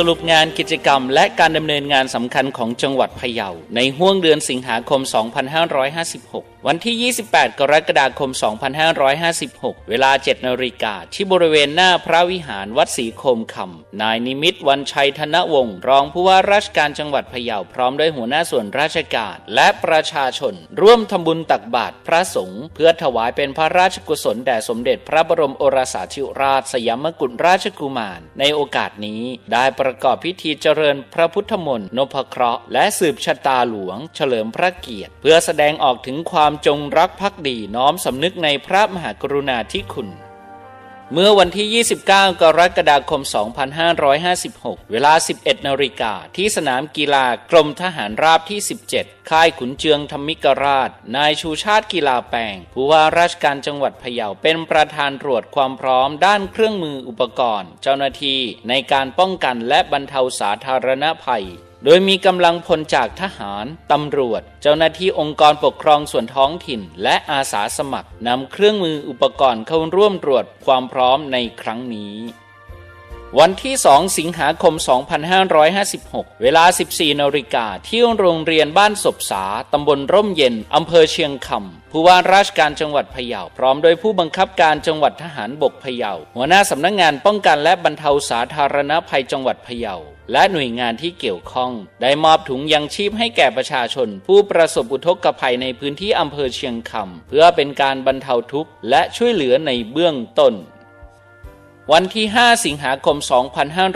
สรุปงานกิจกรรม และการดำเนินงานสำคัญของจังหวัดพะเยาในห้วงเดือนสิงหาคม 2556วันที่ 28 กรกฎาคม 2556 เวลา 7 นาฬิกา ที่บริเวณหน้าพระวิหารวัดศรีโคมคำ นายนิมิตวันชัยธนวงศ์ รองผู้ว่าราชการจังหวัดพะเยาพร้อมด้วยหัวหน้าส่วนราชการ และประชาชน ร่วมทำบุญตักบาตรพระสงฆ์เพื่อถวายเป็นพระราชกุศลแด่สมเด็จพระบรมโอรสาธิราชสยามกุฎราชกุมาร ในโอกาสนี้ได้ประกอบพิธีเจริญพระพุทธมนต์นพเคราะห์และสืบชะตาหลวง เฉลิมพระเกียรติ เพื่อแสดงออกถึงความความจงรักภักดีน้อมสำนึกในพระมหากรุณาธิคุณ เมื่อวันที่ 29 กรกฎาคม 2556 เวลา 11 นาฬิกาที่สนามกีฬากรมทหารราบที่ 17 ค่ายขุนเจืองธรรมิกราช นายชูชาติกีฬาแปลงผู้ว่าราชการจังหวัดพะเยาเป็นประธานตรวจความพร้อมด้านเครื่องมืออุปกรณ์ เจ้าหน้าที่ในการป้องกันและบรรเทาสาธารณภัย โดยมีกำลังพลจากทหาร ตำรวจ เจ้าหน้าที่องค์กรปกครองส่วนท้องถิ่น และอาสาสมัครนำเครื่องมืออุปกรณ์เข้าร่วมตรวจความพร้อมในครั้งนี้ วันที่ 2 สิงหาคม 2556 เวลา 14นาฬิกาที่โรงเรียนบ้านศพสาตำบลร่มเย็นอำเภอเชียงคำผู้ว่าราชการจังหวัดพะเยาพร้อมโดยผู้บังคับการจังหวัดทหารบกพะเยาหัวหน้าสำนักงงานป้องกันและบรรเทาสาธารณภัยจังหวัดพะเยา และหน่วยงานที่เกี่ยวข้อง ได้มอบถุงยังชีพให้แก่ประชาชน ผู้ประสบอุทกภัยในพื้นที่อำเภอเชียงคำเพื่อเป็นการบรรเทาทุกข์และช่วยเหลือในเบื้องต้นวันที่ 5 สิงหาคม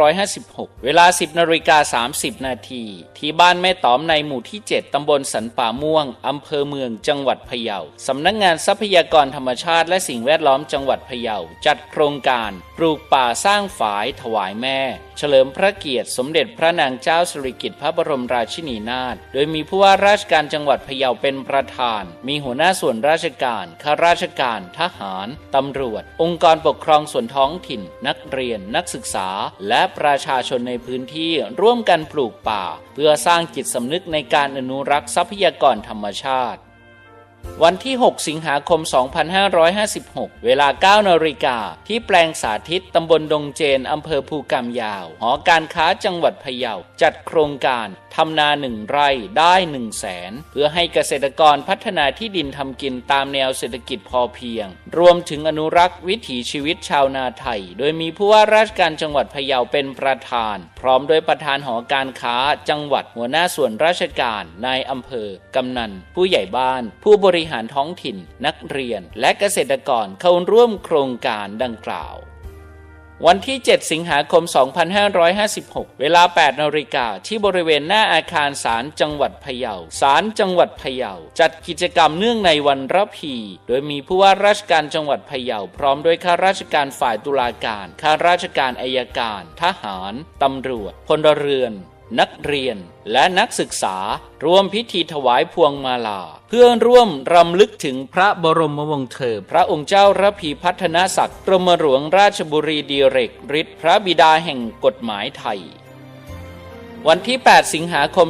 2556 เวลา 10นาฬิกา30 นาที ที่บ้านแม่ตอมในหมู่ที่ 7 ตำบลสันป่าม่วง อำเภอเมือง จังหวัดพะเยา สำนักงงานทรัพยากรธรรมชาติและสิ่งแวดล้อมจังหวัดพะเยา จัดโครงการ ปลูกป่าสร้างฝายถวายแม่ เฉลิมพระเกียรติสมเด็จพระนางเจ้าสิริกิติ์พระบรมราชินีนาถโดยมีผู้ว่าราชการจังหวัดพะเยาเป็นประธาน มีหัวหน้าส่วนราชการข้าราชการ ทหาร ตำรวจ องค์กรปกครองส่วนท้องถิ่น นักเรียน นักศึกษา และประชาชนในพื้นที่ร่วมกันปลูกป่า เพื่อสร้างจิตสำนึกในการอนุรักษ์ทรัพยากรธรรมชาติ วันที่ 6 สิงหาคม 2556 เวลา 9นาฬิกา ที่แปลงสาธิต ตำบลดงเจน อำเภอภูกำยาว หอการค้าจังหวัดพะเยา จัดโครงการ ทำนาหนึ่งไร่ได้1 0 0 0 0แสน เพื่อให้เกษตรกรพัฒนาที่ดินทำกินตามแนวเศรษฐกิจพอเพียง รวมถึงอนุรักษ์วิถีชีวิตชาวนาไทย โดยมีผู้ว่าราชการจังหวัดพะเยาเป็นประธาน พร้อมโดยประธานหอการค้า จังหวัดหัวหน้าส่วนราชการ นายอำเภอกำนัน ผู้ใหญ่บ้าน ผู้บริริหารท้องถิ่น นักเรียนและเกษตรกรเข้าร่วมโครงการดังกล่าว วันที่ 7 สิงหาคม 2556 เวลา 8 นาฬิกาที่บริเวณหน้าอาคารศาลจังหวัดพะเยาศาลจังหวัดพะเยาจัดกิจกรรมเนื่องในวันรับพี โดยมีผู้ว่าราชการจังหวัดพะเยาพร้อมด้วยข้าราชการฝ่ายตุลาการข้าราชการอายการ ทหารตำรวจพลเรือน นักเรียนและนักศึกษารวมพิธีถวายพวงมาลา เพื่อร่วมรำลึกถึงพระบรมวงศ์เธอ พระองค์เจ้าระพีพัฒนศักดิ์กรมหลวงราชบุรีดีเรกฤทธิ์พระบิดาแห่งกฎหมายไทย วันที่ 8 สิงหาคม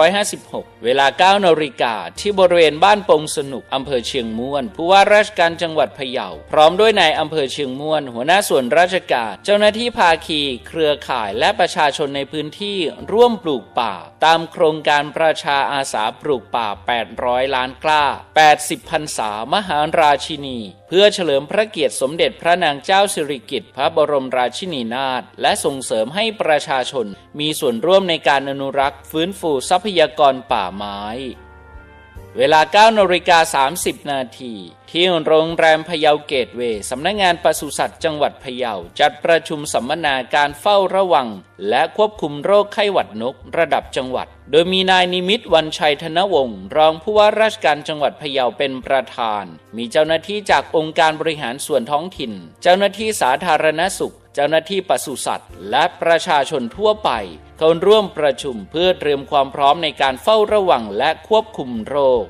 2556 เวลา 9นาฬิกาที่บริเวณบ้านปงสนุก อำเภอเชียงม่วน ผู้ว่าราชการจังหวัดพะเยา พร้อมด้วยนายอำเภอเชียงม่วน หัวหน้าส่วนราชการ เจ้าหน้าที่ภาคี เครือข่ายและประชาชนในพื้นที่ร่วมปลูกป่า ตามโครงการประชาอาสาปลูกป่า 800 ล้านกล้า 80พรรษามหาราชินีเพื่อเฉลิมพระเกียรติสมเด็จพระนางเจ้าสิริกิติ์พระบรมราชินีนาถและส่งเสริมให้ประชาชนมีส่วนร่วมในการอนุรักษ์ ฟื้นฟูทรัพยากรป่าไม้ เวลา9นาฬิกา30 นาที ที่โรงแรมพะเยาเกตเวย์สำนักงงานปศุสัตว์จังหวัดพะเยาจัดประชุมสัมมนาการเฝ้าระวัง และควบคุมโรคไข้หวัดนกระดับจังหวัด โดยมีนายนิมิตวันชัยธนวงศ์รองผู้ว่าราชการจังหวัดพะเยาเป็นประธาน มีเจ้าหน้าที่จากองค์การบริหารส่วนท้องถิ่น เจ้าหน้าที่สาธารณสุข เจ้าหน้าที่ปศุสัตว์ และประชาชนทั่วไป เข้าร่วมประชุมเพื่อเตรียมความพร้อมในการเฝ้าระวังและควบคุมโรค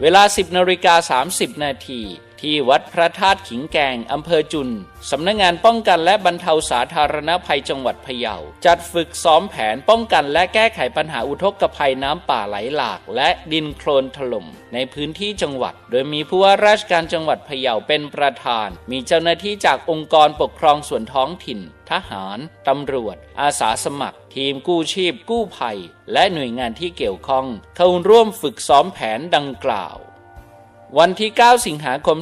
เวลา 10นาฬิกา30 นาที ที่วัดพระธาตุขิงแกงอำเภอจุน สำนักงงานป้องกันและบรรเทาสาธารณภัยจังหวัดพะเยา จัดฝึกซ้อมแผนป้องกันและแก้ไขปัญหาอุทกภัยน้ำป่าไหลหลาก และดินโคลนถล่มในพื้นที่จังหวัด โดยมีผู้ว่าราชการจังหวัดพะเยาเป็นประธาน มีเจ้าหน้าที่จากองค์กรปกครองส่วนท้องถิ่น ทหาร ตำรวจ อาสาสมัคร ทีมกู้ชีพ กู้ภัย และหน่วยงานที่เกี่ยวข้องเข้าร่วมฝึกซ้อมแผนดังกล่าว วันที่ 9 สิงหาคม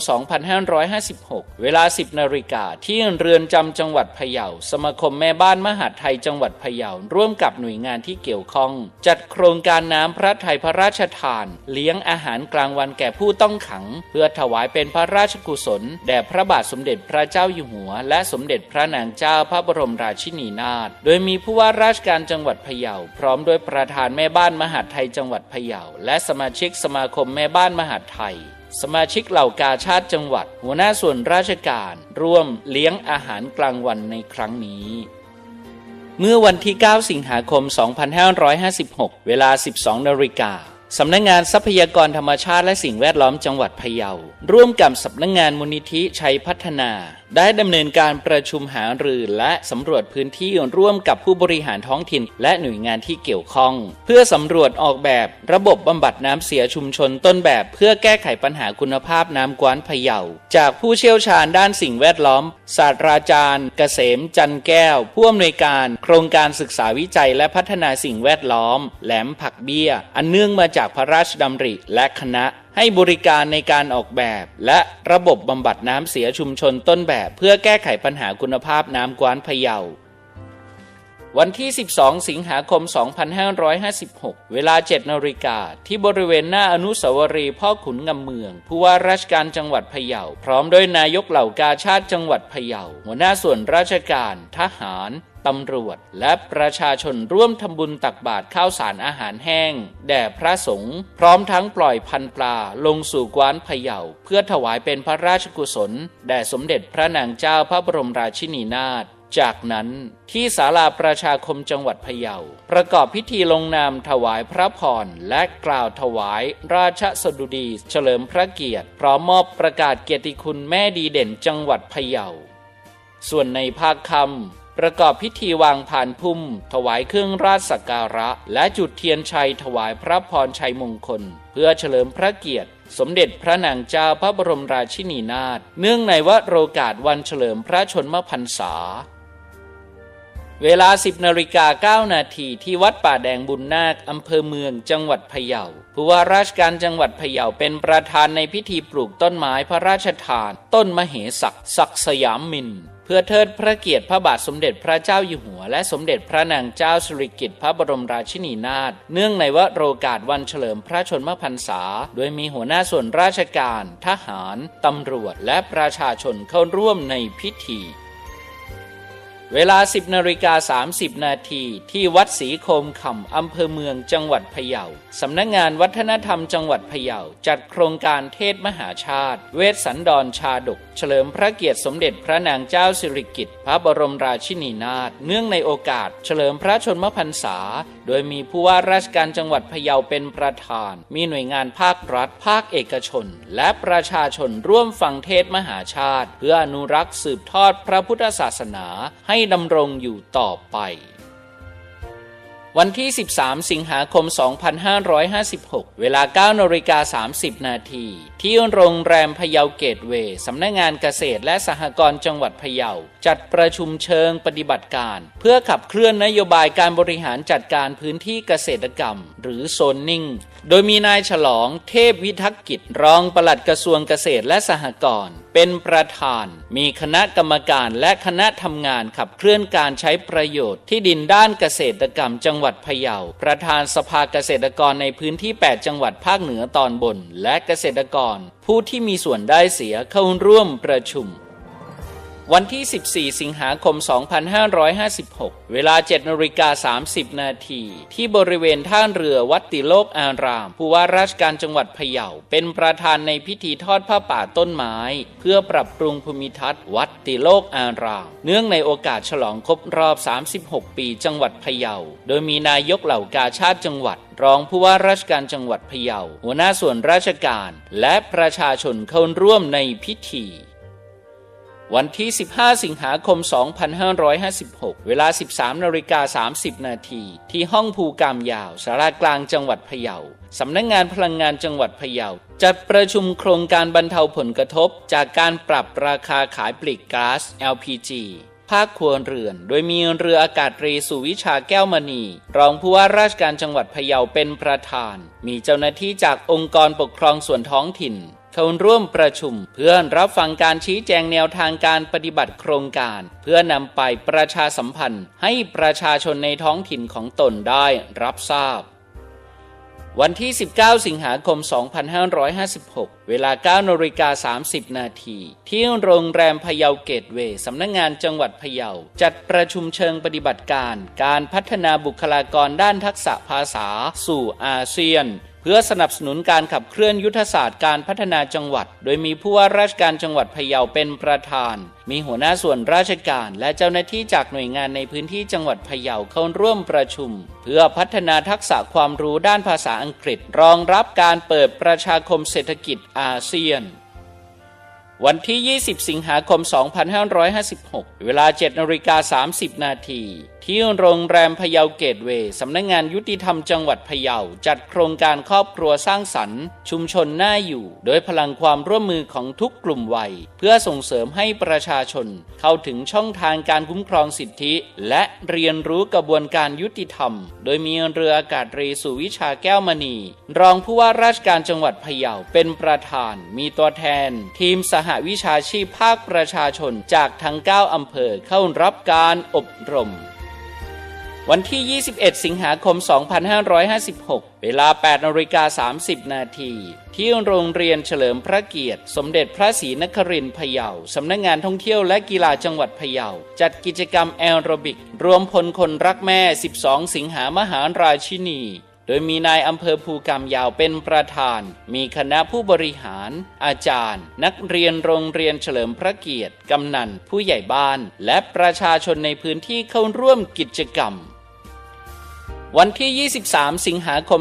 2556 เวลา 10นาฬิกาที่เรือนจำจังหวัดพะเยา สมาคมแม่บ้านมหาดไทยจังหวัดพะเยา ร่วมกับหน่วยงานที่เกี่ยวข้อง จัดโครงการน้ำพระไทยพระราชทาน เลี้ยงอาหารกลางวันแก่ผู้ต้องขัง เพื่อถวายเป็นพระราชกุศล แด่พระบาทสมเด็จพระเจ้าอยู่หัว และสมเด็จพระนางเจ้าพระบรมราชินีนาถ โดยมีผู้ว่าราชการจังหวัดพะเยา พร้อมด้วยประธานแม่บ้านมหาดไทยจังหวัดพะเยา และสมาชิกสมาคมแม่บ้านมหาดไทย สมาชิกเหล่ากาชาติจังหวัด หัวหน้าส่วนราชการร่วมเลี้ยงอาหารกลางวันในครั้งนี้ เมื่อวันที่ 9 สิงหาคม 2556 เวลา 12นาฬิกาสำนักงงานทรัพยากรธรรมชาติและสิ่งแวดล้อมจังหวัดพะเยา ร่วมกับสำนักงงานมูลนิธิชัยพัฒนา ได้ดำเนินการประชุมหารือและสำรวจพื้นที่ร่วมกับผู้บริหารท้องถิ่น และหน่วยงานที่เกี่ยวข้อง เพื่อสำรวจออกแบบระบบบำบัดน้ำเสียชุมชนต้นแบบ เพื่อแก้ไขปัญหาคุณภาพน้ำกว้านพะเยา จากผู้เชี่ยวชาญด้านสิ่งแวดล้อม ศาสตราจารย์ เกษมจันแก้ว ผู้อำนวยการ โครงการศึกษาวิจัยและพัฒนาสิ่งแวดล้อม แหลมผักเบี้ย อันเนื่องมาจากพระราชดำริและคณะ ให้บริการในการออกแบบ และระบบบำบัดน้ำเสียชุมชนต้นแบบ เพื่อแก้ไขปัญหาคุณภาพน้ำกว้านพะเยา วันที่ 12 สิงหาคม 2556 เวลา 7นาฬิกา ที่บริเวณหน้าอนุสาวรีย์พ่อขุนงำเมือง ผู้ว่าราชการจังหวัดพะเยา พร้อมด้วยนายกเหล่ากาชาติจังหวัดพะเยา หัวหน้าส่วนราชการ ทหารตำรวจ และประชาชนร่วมทำบุญตักบาตรข้าวสารอาหารแห้ง แด่พระสงฆ์พร้อมทั้งปล่อยพันปลาลงสู่กวานพะเยา เพื่อถวายเป็นพระราชกุศล แด่สมเด็จพระนางเจ้าพระบรมราชินีนาถ จากนั้นที่ศาลาประชาคมจังหวัดพะเยา ประกอบพิธีลงนามถวายพระพรและกล่าวถวายราชสดุดีเฉลิมพระเกียรติ พร้อมมอบประกาศเกียรติคุณแม่ดีเด่นจังหวัดพะเยา ส่วนในภาคคำประกอบพิธีวางผ่านพุ่ม ถวายเครื่องราชสักการะ และจุดเทียนชัยถวายพระพรชัยมงคล เพื่อเฉลิมพระเกียรติสมเด็จพระนางเจ้าพระบรมราชินีนาถ เนื่องในวโรกาสวันเฉลิมพระชนมพรรษา เวลา 10นาฬิกา9นาทีที่วัดป่าแดงบุญนาคอำเภอเมืองจังหวัดพะเยาผู้ว่าราชการจังหวัดพะเยาเป็นประธานในพิธีปลูกต้นไม้พระราชทาน ต้นมเหสักศักสยามมิน เพื่อเทิดพระเกียรติพระบาทสมเด็จพระเจ้าอยู่หัว และสมเด็จพระนางเจ้าสิริกิติ์พระบรมราชินีนาถเนื่องในวโรกาสวันเฉลิมพระชนมพรรษา โดยมีหัวหน้าส่วนราชการ ทหาร ตำรวจ และประชาชนเข้าร่วมในพิธี เวลา 10นาฬิกา30 นาที ที่วัดศรีโคมคำอำเภอเมืองจังหวัดพะเยา สำนักงงานวัฒนธรรมจังหวัดพะเยา จัดโครงการเทศมหาชาติ เวสสันดรชาดก เฉลิมพระเกียรติสมเด็จพระนางเจ้าสิริกิติ์พระบรมราชินีนาถ เนื่องในโอกาส เฉลิมพระชนมพรรษา โดยมีผู้ว่าราชการจังหวัดพะเยาเป็นประธาน มีหน่วยงานภาครัฐ ภาคเอกชน และประชาชนร่วมฟังเทศมหาชาติ เพื่ออนุรักษ์สืบทอดพระพุทธศาสนาให้ดำรงอยู่ต่อไป วันที่ 13 สิงหาคม 2556 เวลา9นาฬิกา30 นาที ที่โรงแรมพะเยาเกตเวย์สำนักงงานเกษตรและสหกรณ์จังหวัดพะเยา จัดประชุมเชิงปฏิบัติการ เพื่อขับเคลื่อนนโยบายการบริหารจัดการพื้นที่เกษตรกรรม หรือโซนนิ่ง โดยมีนายฉลองเทพวิทักษกิจรองปลัดกระทรวงเกษตรและสหกรณ์เป็นประธาน มีคณะกรรมการและคณะทำงานขับเคลื่อนการใช้ประโยชน์ที่ดินด้านเกษตรกรรมจังหวัดพะเยา ประธานสภาเกษตรกรในพื้นที่ 8 จังหวัดภาคเหนือตอนบน และเกษตรกร ผู้ที่มีส่วนได้เสียเข้าร่วมประชุม วันที่ 14 สิงหาคม 2556 เวลา7นาฬิกา 30 นาที ที่บริเวณท่าเรือวัดติโลกอาราม ผู้ว่าราชการจังหวัดพะเยา เป็นประธานในพิธีทอดผ้าป่าต้นไม้ เพื่อปรับปรุงภูมิทัศน์ วัดติโลกอาราม เนื่องในโอกาสฉลองครบรอบ 36 ปีจังหวัดพะเยา โดยมีนายกเหล่ากาชาติจังหวัดรองผู้ว่าราชการจังหวัดพะเยา หัวหน้าส่วนราชการ และประชาชนเข้าร่วมในพิธี วันที่ 15 สิงหาคม 2556 เวลา 13นาฬิกา30 นาที ที่ห้องภูกามยาว สารากลางจังหวัดพะเยา สำนักงงานพลังงานจังหวัดพะเยา จัดประชุมโครงการบรรเทาผลกระทบ จากการปรับราคาขายปลีกก๊าซ LPG ภาคครัวเรือน โดยมีเรืออากาศตรีสุวิชาแก้วมณี รองผู้ว่าราชการจังหวัดพะเยาเป็นประธาน มีเจ้าหน้าที่จากองค์กรปกครองส่วนท้องถิ่น เข้าร่วมประชุม เพื่อรับฟังการชี้แจงแนวทางการปฏิบัติโครงการ เพื่อนำไปประชาสัมพันธ์ ให้ประชาชนในท้องถิ่นของตนได้รับทราบ วันที่ 19 สิงหาคม 2556 เวลา9นาฬิกา30 นาทีที่โรงแรมพะเยาเกตเวย์สำนักงงานจังหวัดพะเยา จัดประชุมเชิงปฏิบัติการ การพัฒนาบุคลากรด้านทักษะภาษา สู่อาเซียน เพื่อสนับสนุนการขับเคลื่อนยุทธศาสตร์การพัฒนาจังหวัด โดยมีผู้ว่าราชการจังหวัดพะเยาเป็นประธาน มีหัวหน้าส่วนราชการและเจ้าหน้าที่จากหน่วยงานในพื้นที่จังหวัดพะเยาเข้าร่วมประชุม เพื่อพัฒนาทักษะความรู้ด้านภาษาอังกฤษ รองรับการเปิดประชาคมเศรษฐกิจอาเซียนวันที่ 20 สิงหาคม 2556 เวลา 7นาฬิกา30 นาที ที่โรงแรมพะเยาเกตเวย์สำนักงงานยุติธรรมจังหวัดพะเยาจัดโครงการครอบครัวสร้างสรรค์ ชุมชนน่าอยู่ โดยพลังความร่วมมือของทุกกลุ่มวัย เพื่อส่งเสริมให้ประชาชน เข้าถึงช่องทางการคุ้มครองสิทธิ และเรียนรู้กระบวนการยุติธรรม โดยมีเรืออากาศเรือสุวิชาแก้วมณี รองผู้ว่าราชการจังหวัดพะเยาเป็นประธาน มีตัวแทน ทีมสหวิชาชีพภาคประชาชนจากทั้ง 9อำเภอเข้ารับการอบรม วันที่ 21 สิงหาคม 2556 เวลา8นาฬิกา30 นาที ที่โรงเรียนเฉลิมพระเกียรติ สมเด็จพระศรีนครินทร์พะเยา สำนักงงานท่องเที่ยวและกีฬาจังหวัดพะเยา จัดกิจกรรมแอโรบิก รวมพลคนรักแม่ 12 สิงหามหาราชินี โดยมีนายอำเภอภูกามยาวเป็นประธาน มีคณะผู้บริหาร อาจารย์ นักเรียนโรงเรียนเฉลิมพระเกียรติ กำนัน ผู้ใหญ่บ้าน และประชาชนในพื้นที่เข้าร่วมกิจกรรม วันที่ 23 สิงหาคม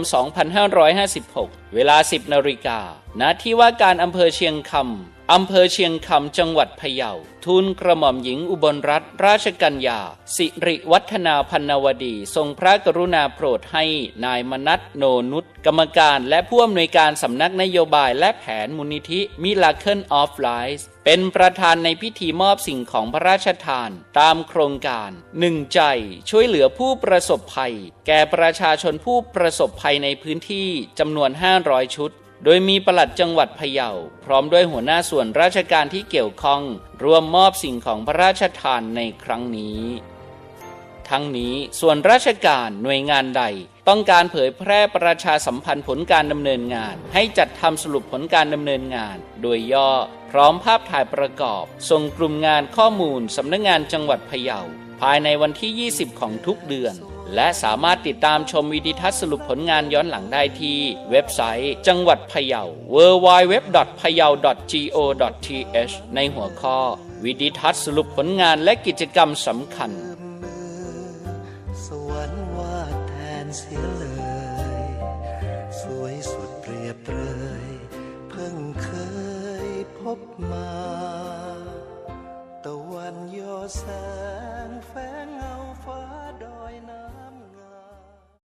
2556 เวลา 10 นาฬิกา ณ ที่ว่าการอำเภอเชียงคำ อำเภอเชียงคำจังหวัดพะเยาทูลกระหม่อมหญิงอุบลรัตนราชกัญญา สิริวัฒนาพันวดี ทรงพระกรุณาโปรดให้นายมนัทโนนุชกรรมการและผู้อำนวยการสำนักนโยบายและแผนมูลนิธิมิลาเคิลออฟไลฟ์เป็นประธานในพิธีมอบสิ่งของพระราชทาน ตามโครงการหนึ่งใจช่วยเหลือผู้ประสบภัย แก่ประชาชนผู้ประสบภัยในพื้นที่จำนวน 500 ชุด โดยมีปลัดจังหวัดพะเยาพร้อมด้วยหัวหน้าส่วนราชการที่เกี่ยวข้องร่วมมอบสิ่งของพระราชทานในครั้งนี้ ทั้งนี้ส่วนราชการหน่วยงานใด ต้องการเผยแพร่ประชาสัมพันธ์ผลการดำเนินงาน ให้จัดทำสรุปผลการดำเนินงาน โดยย่อ พร้อมภาพถ่ายประกอบ ส่งกลุ่มงานข้อมูลสำนักงงานจังหวัดพะเยาภายในวันที่ 20 ของทุกเดือน และสามารถติดตามชมวิดีทัศน์สรุปผลงานย้อนหลังได้ที่เว็บไซต์ จังหวัดพะเยา www.payao.go.th ในหัวข้อ วิดีทัศน์สรุปผลงานและกิจกรรมสำคัญ สวรรค์วาดแทนเสียเลย สวยสุดเปรียบเปรยเพิ่งเคยพบ